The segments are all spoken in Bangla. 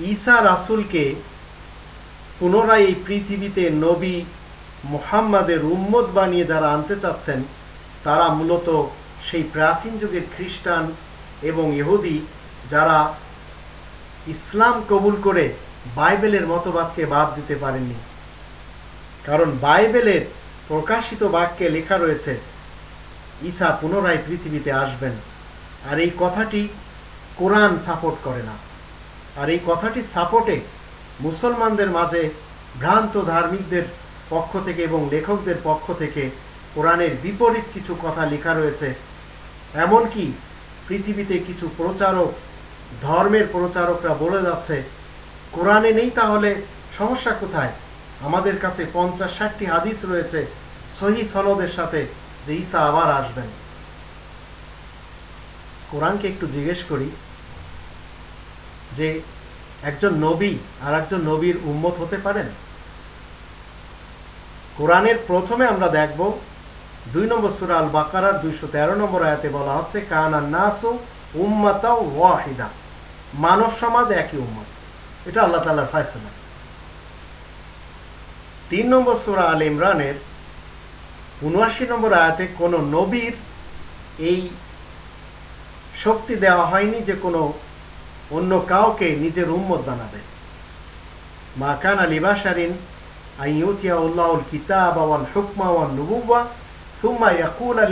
ঈসা রাসূলকে পুনরায় এই পৃথিবীতে নবী মুহাম্মাদের উম্মত বানিয়ে যারা আনতে চাচ্ছেন, তারা মূলত সেই প্রাচীন যুগের খ্রিস্টান এবং ইহুদি যারা ইসলাম কবুল করে বাইবেলের মতবাদকে বাদ দিতে পারেননি। কারণ বাইবেলের প্রকাশিত বাক্যে লেখা রয়েছে ঈসা পুনরায় পৃথিবীতে আসবেন। আর এই কথাটি কোরআন সাপোর্ট করে না। আর এই কথাটি সাপোর্টে মুসলমানদের মাঝে ভ্রান্ত ধার্মিকদের পক্ষ থেকে এবং লেখকদের পক্ষ থেকে কোরআনের বিপরীত কিছু কথা লেখা রয়েছে। এমনকি পৃথিবীতে কিছু প্রচারক, ধর্মের প্রচারকরা বলে যাচ্ছে, কোরআনে নেই তাহলে সমস্যা কোথায়? আমাদের কাছে পঞ্চাশ ষাটটি হাদিস রয়েছে, সহি সনদের সাথে যে ঈসা আবার আসবেন। কোরআনকে একটু জিজ্ঞেস করি যে, একজন নবী আর একজন নবীর উম্মত হতে পারেন? কোরআনের প্রথমে আমরা দেখব, দুই নম্বর সুরা আল বাকারার দুইশো তেরো নম্বর আয়াতে বলা হচ্ছে, কানা নাসু উম্মাতা ওয়াহিদা। মানব সমাজ একই উম্মত। এটা আল্লাহ তালার ফায়সলা। তিন নম্বর সুরা আল ইমরানের উনআশি নম্বর আয়াতে কোনো নবীর এই শক্তি দেওয়া হয়নি যে কোনো অন্য কাউকে নিজের উম্মত বানাবে। মা কানা লিবাসারিন আইয়ুতিয়া উল্লাহুল কিতাব ওয়াল হুকমা নুবুওয়া, সুম্মা ইয়াকুলা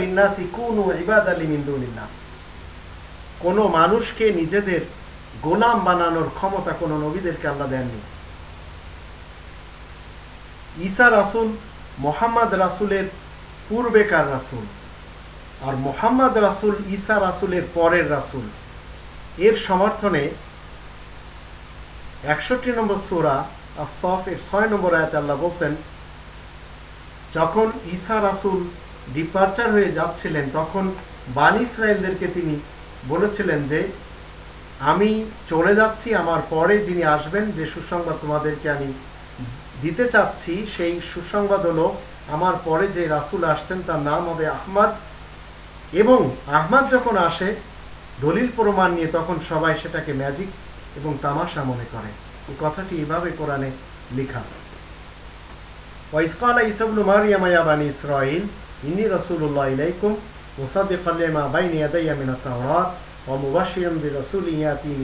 কোন মানুষকে নিজেদের গোলাম বানানোর ক্ষমতা কোন নবীদেরকে আল্লাহ দেননি। ঈসা রাসূল, মোহাম্মদ রাসূলের পূর্বেকার রাসূল? আর মোহাম্মদ রাসূল, ঈসা রাসূলের পরের রাসূল। এর সমর্থনে একষট্টি নম্বর সুরা সফ এর ছয় নম্বর আয়াতে আল্লাহ বলছেন, যখন ঈসা রাসূল ডিপার্চার হয়ে যাচ্ছিলেন, তখন বান ইসরায়েলদেরকে তিনি বলেছিলেন যে, আমি চলে যাচ্ছি, আমার পরে যিনি আসবেন, যে সুসংবাদ তোমাদেরকে আমি দিতে চাচ্ছি সেই সুসংবাদ হলো, আমার পরে যে রাসূল আসছেন তার নাম হবে আহমদ। এবং আহমদ যখন আসে, দলিল প্রমাণ নিয়ে তখন সবাই সেটাকে ম্যাজিক এবং তামাশা মনে করে। এই কথাটি এভাবে কোরআনে লেখা। ওয়াইসকালা ইয়া ইসরাইল রাসূলুল্লাহ ইলাইকুম তাওরাত ইয়াতি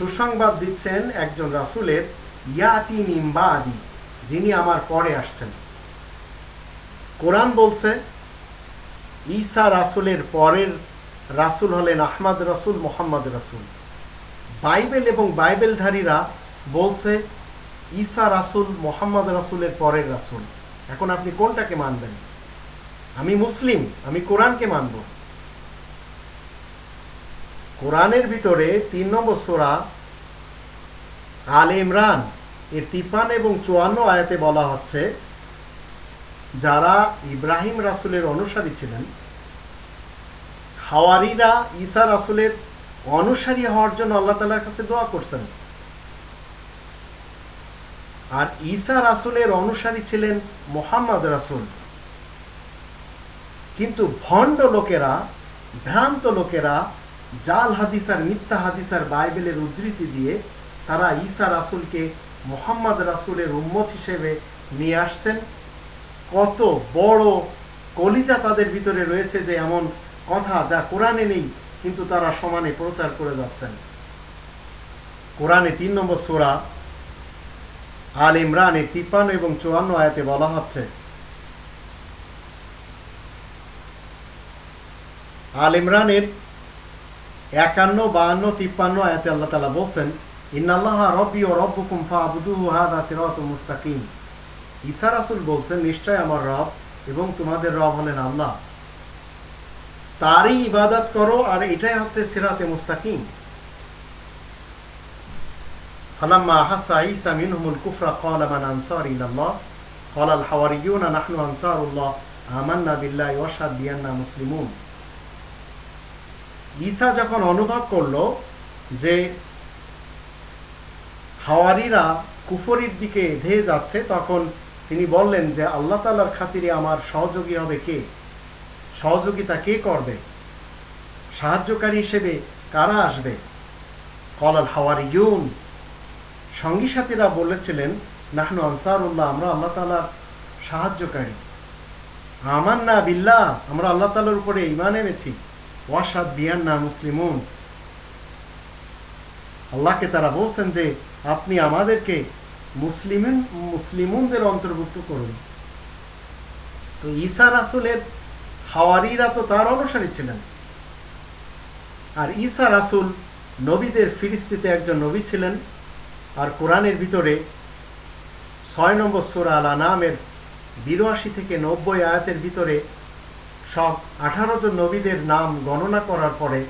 সুসংবাদ দিচ্ছেন একজন রাসূলের ইয়াতি মিন বাদি যিনি আমার পরে আসছেন। কোরআন বলছে, ঈসা রাসূলের পরের রাসূল হলেন আহমদ রাসূল, মোহাম্মদ রাসূল। বাইবেল এবং বাইবেলধারীরা বলছে, ঈসা রাসুল, মোহাম্মদ রাসূলের পরের রাসূল। এখন আপনি কোনটাকে মানবেন? আমি মুসলিম, আমি কোরআনকে মানব। কোরআনের ভিতরে তিন নম্বর সোরা আল ইমরান। এর তিপ্পান এবং চুয়ান্ন আয়াতে বলা হচ্ছে, যারা ইব্রাহিম রাসুলের অনুসারী ছিলেন হাওয়ারিরা ঈসা রাসুলের অনুসারী হওয়ার জন্য আল্লাহ তালার কাছে দোয়া করছেন। আর ঈসা রাসুলের অনুসারী ছিলেন মোহাম্মদ রাসুল। কিন্তু ভণ্ড লোকেরা, ভ্রান্ত লোকেরা জাল হাদিসার মিথ্যা হাদিসার বাইবেলের উদ্ধৃতি দিয়ে তারা ঈসা রাসুলকে মোহাম্মদ রাসুলের উম্মত হিসেবে নিয়ে আসছেন। কত বড় কলিজা তাদের ভিতরে রয়েছে যে এমন কথা যা কোরআনে নেই, কিন্তু তারা সমানে প্রচার করে যাচ্ছেন। কোরআনে তিন নম্বর সোরা আল ইমরানের তিপ্পান্ন এবং চুয়ান্ন আয়াতে বলা হচ্ছে, আল ইমরানের একান্ন বাহান্ন তিপ্পান্ন আয়াতে আল্লাহ তালা বলছেন ইন্নাল্লাহ রব্বি ও রব্বুকুম ফাবুদুহু হাদা সিরাতুল মুস্তাকিম ঈসা রাসূল বলছেন নিশ্চয় আমার রব এবং তোমাদের রব হলেন আল্লাহ তারই ইবাদত করো আর এটাই হচ্ছে সিরাতে মুস্তাকিম فلما أحس عيسى منهم الكفر قال من أنصار إلى الله قال الحواريون نحن أنصار الله آمنا بالله واشهد بأننا مسلمون ঈসা যখন অনুভব করল যে হাওয়ারিরা কুফরির দিকে ধেয়ে যাচ্ছে, তখন তিনি বললেন যে আল্লাহ তালার খাতিরে আমার সহযোগী হবে কে? সহযোগিতা কে করবে? সাহায্যকারী হিসেবে কারা আসবে? কলাল হাওয়ারিয়ুন। সঙ্গী সাথীরা বলেছিলেন, নাহনু আনসারুল্লাহ, আমরা আল্লাহ তালার সাহায্যকারী। আমার না বিল্লাহ, আমরা আল্লাহ তালার উপরে ইমান এনেছি। ওয়াসাদ বিয়ান না মুসলিমুন। আল্লাহকে তারা বলছেন যে, আপনি আমাদেরকে মুসলিম মুসলিমুনদের অন্তর্ভুক্ত করুন। তো ঈসা রাসুলের হাওয়ারিরা তো তার অনুসারী ছিলেন। আর ঈসা রাসুল নবীদের ফিরিস্তিতে একজন নবী ছিলেন। আর কোরআনের ভিতরে ছয় নম্বর সুরা আল আনামের বিরাশি থেকে নব্বই আয়াতের ভিতরে সব আঠারো জন নবীদের নাম গণনা করার পরে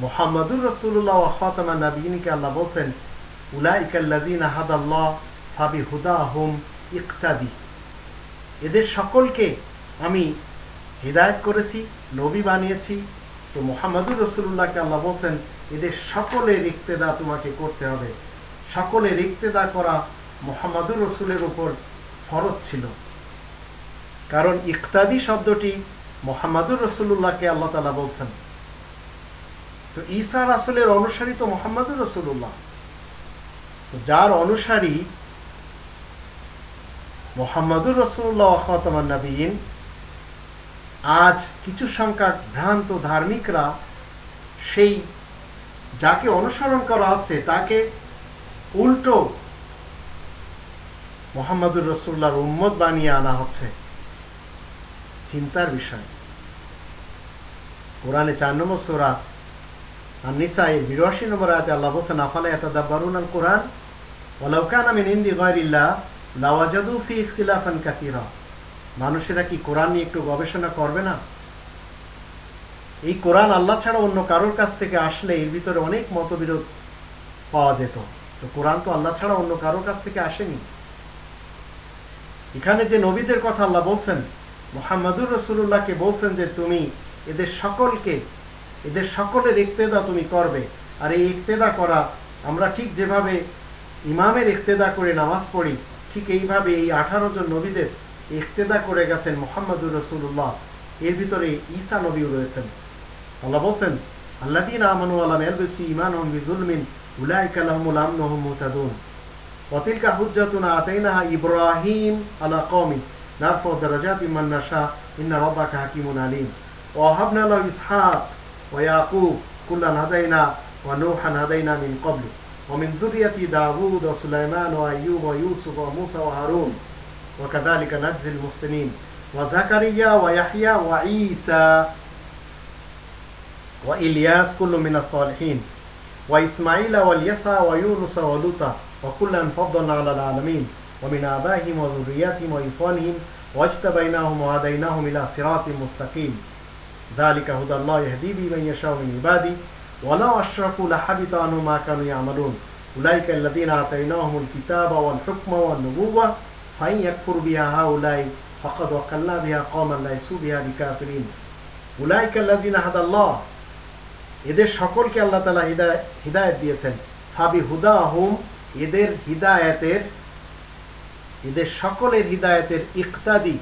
মোহাম্মদুর রসুল্লাহ খাতামা নবীনকে আল্লাহ বলছেন উলাইকাল্লাদিন আহাদাল্লাহ ফাবি হুদা হুম ইকতাদি। এদের সকলকে আমি হৃদায়ত করেছি, নবী বানিয়েছি। তো মোহাম্মদুর রসুল্লাহকে আল্লাহ বলছেন, এদের সকলের ইক্তেদা তোমাকে করতে হবে। সকলের ইক্তেদা করা মোহাম্মদুর রসুলের উপর ফরজ ছিল। কারণ ইকতাদি শব্দটি মোহাম্মদুর রসুল্লাহকে আল্লাহ তালা বলছেন। তো ঈসা রাসুলের অনুসারী তো মোহাম্মদুর রসুল্লাহ যার অনুসারী মোহাম্মদুর রসুল্লাহ আহতমান নবীন আজ কিছু সংখ্যক ভ্রান্ত ধার্মিকরা সেই যাকে অনুসরণ করা হচ্ছে, তাকে উল্টো মোহাম্মদুর রসুল্লাহর উম্মত বানিয়ে আনা হচ্ছে। চিন্তার বিষয়। কোরআনে চার নম্বর সোরা আর নিসাই বিরাশি নম্বর আয়াতে আল্লাহ হোসেন আফালা ইয়াতাদাব্বারুন আল কোরআন ওয়ালাউ কানা মিন ইনদি গায়রিল্লাহ, লাওয়াজাদু ফি ইখতিলাফান কাসীরা। মানুষেরা কি কোরআন নিয়ে একটু গবেষণা করবে না? এই কোরআন আল্লাহ ছাড়া অন্য কারোর কাছ থেকে আসলে এর ভিতরে অনেক মতবিরোধ পাওয়া যেত। তো কোরআন তো আল্লাহ ছাড়া অন্য কারোর কাছ থেকে আসেনি। এখানে যে নবীদের কথা আল্লাহ বলছেন মোহাম্মদুর রসুল্লাহকে বলছেন যে তুমি এদের সকলকে এদের সকলের ইক্তেদা তুমি করবে আর এই ইক্তেদা করা আমরা ঠিক যেভাবে ইমামের ইক্তেদা করে নামাজ পড়ি ঠিক এইভাবে এই আঠারো জন নবীদের ইক্তেদা করে গেছেন মোহাম্মদুর রসুল্লাহ এর ভিতরে ঈসা নবীও রয়েছেন আল্লাহ বলছেন আল্লাদিন আমানু আলাম এলবেসি ইমান হম বিজুলমিন উলাইকা লাহুমুল আমন হম মুতাদুন وتلك حجتنا آتيناها إبراهيم على قومه نرفع درجات من نشاء. إن ربك حكيم عليم. ووهبنا له إسحاق ويعقوب كلا هدينا ونوحا هدينا من قبل. ومن ذرية داوود وسليمان وأيوب ويوسف وموسى وهارون. وكذلك نجزي المحسنين. وزكريا ويحيى وعيسى وإلياس كل من الصالحين. وإسماعيل واليسع ويونس ولوطا. وكلا فضلنا على العالمين. ومن آبائهم وذرياتهم وإخوانهم واجتبيناهم وهديناهم إلى صراط مستقيم ذلك هدى الله يهدي به من يشاء من عباده ولو أشركوا لحبط عنهم ما كانوا يعملون أولئك الذين آتيناهم الكتاب والحكم والنبوة فإن يكفر بها هؤلاء فقد وكلنا بها قوما ليسوا بها بكافرين أولئك الذين هدى الله এদের সকলকে আল্লাহ তালা হৃদায়ত দিয়েছেন ফাবি হুদা হুম এদের হৃদায়তের এদের সকলের হৃদায়তের ইকতাদি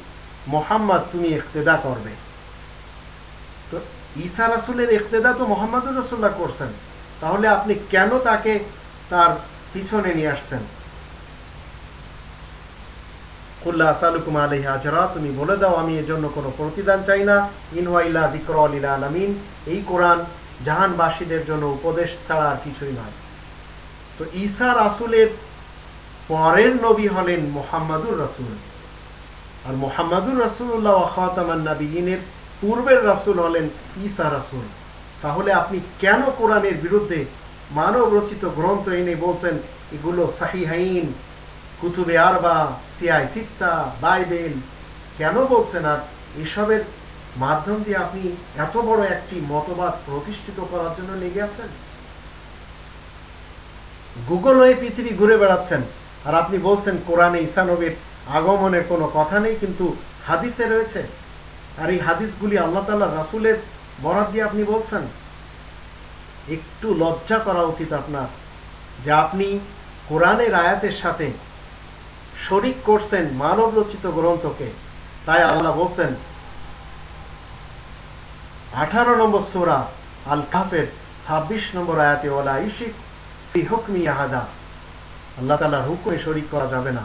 মোহাম্মদ তুমি ইকতেদা করবে। তো ঈসা রাসুলের ইকতেদা তো মোহাম্মদুর রসুল্লাহ করছেন। তাহলে আপনি কেন তাকে তার পিছনে নিয়ে আসছেন? কুল্লা সালুকুম আলহি হাজরা তুমি বলে দাও, আমি এর জন্য কোনো প্রতিদান চাই না। ইনওয়াইলা দিক্র আলীলা আলামিন, এই কোরআন জাহানবাসীদের জন্য উপদেশ ছাড়া আর কিছুই নয়। তো ঈসা রাসুলের পরের নবী হলেন মোহাম্মদুর রাসুল আর মোহাম্মদুর রাসুল্লাহ খাতামান নাবিগিনের পূর্বের রাসুল হলেন ঈসা রাসুল। তাহলে আপনি কেন কোরআনের বিরুদ্ধে মানব রচিত গ্রন্থ এনে বলছেন, এগুলো সাহিহাইন, কুতুবে আরবা সিয়াই সিত্তা, বাইবেল? কেন বলছেন? আর এসবের মাধ্যম দিয়ে আপনি এত বড় একটি মতবাদ প্রতিষ্ঠিত করার জন্য লেগে আছেন? গুগল হয়ে পৃথিবী ঘুরে বেড়াচ্ছেন। আর আপনি বলছেন কোরআনে ঈসানবীর আগমনের কোনো কথা নেই, কিন্তু হাদিসে রয়েছে। আর এই হাদিসগুলি আল্লাহ তাল্লাহ রাসুলের বরাদ দিয়ে আপনি বলছেন। একটু লজ্জা করা উচিত আপনার যে আপনি কোরআনের আয়াতের সাথে শরিক করছেন মানব রচিত গ্রন্থকে। তাই আল্লাহ বলছেন, আঠারো নম্বর সোরা আল কাফের ছাব্বিশ নম্বর আয়াতে ওলা ইশিক হুকমি আহাদা। আল্লাহ তালার হুকুমে শরিক করা যাবে না।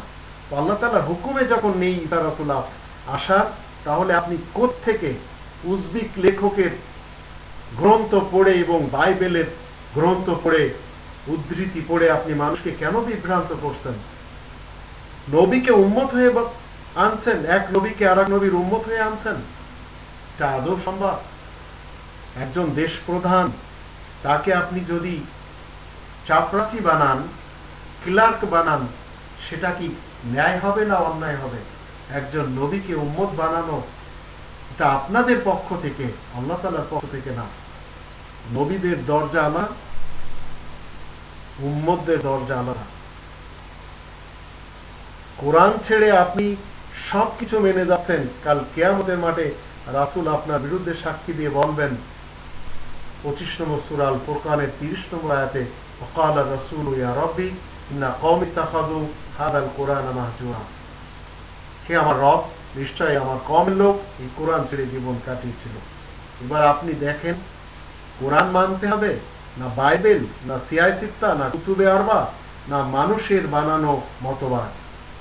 তো আল্লাহ তালার হুকুমে যখন নেই ইসা রসুল্লাহ আসার, তাহলে আপনি থেকে উজবিক লেখকের গ্রন্থ পড়ে এবং বাইবেলের গ্রন্থ পড়ে, উদ্ধৃতি পড়ে আপনি মানুষকে কেন বিভ্রান্ত করছেন? নবীকে উন্মত হয়ে আনছেন? এক নবীকে আর এক নবীর উন্মত হয়ে আনছেন? এটা আদৌ সম্ভব? একজন দেশ প্রধান তাকে আপনি যদি চাপরাচি বানান ক্লার্ক বানান, সেটা কি ন্যায় হবে না অন্যায় হবে? একজন নবীকে উম্মত বানানো, এটা আপনাদের পক্ষ থেকে, আল্লাহ তালার পক্ষ থেকে না। নবীদের দরজা আনা উম্মদের দরজা আনা কোরআন ছেড়ে আপনি সব কিছু মেনে যাচ্ছেন, কাল কেয়ামতের মাঠে রাসুল আপনার বিরুদ্ধে সাক্ষী দিয়ে বলবেন, পঁচিশ নম্বর সুরাল ফোরকানের তিরিশ নম্বর আয়াতে অকাল রাসুল ইয়া রব্বি না ইত্তাখাজু হাদাল কোরআন মাহজুরা। হে আমার রব, নিশ্চয়ই আমার কম লোক এই কোরআন ছেড়ে জীবন কাটিয়েছিল। এবার আপনি দেখেন, কোরআন মানতে হবে না বাইবেল, না সিয়াই সিত্তা না কুতুবে আরবা, না মানুষের বানানো মতবাদ।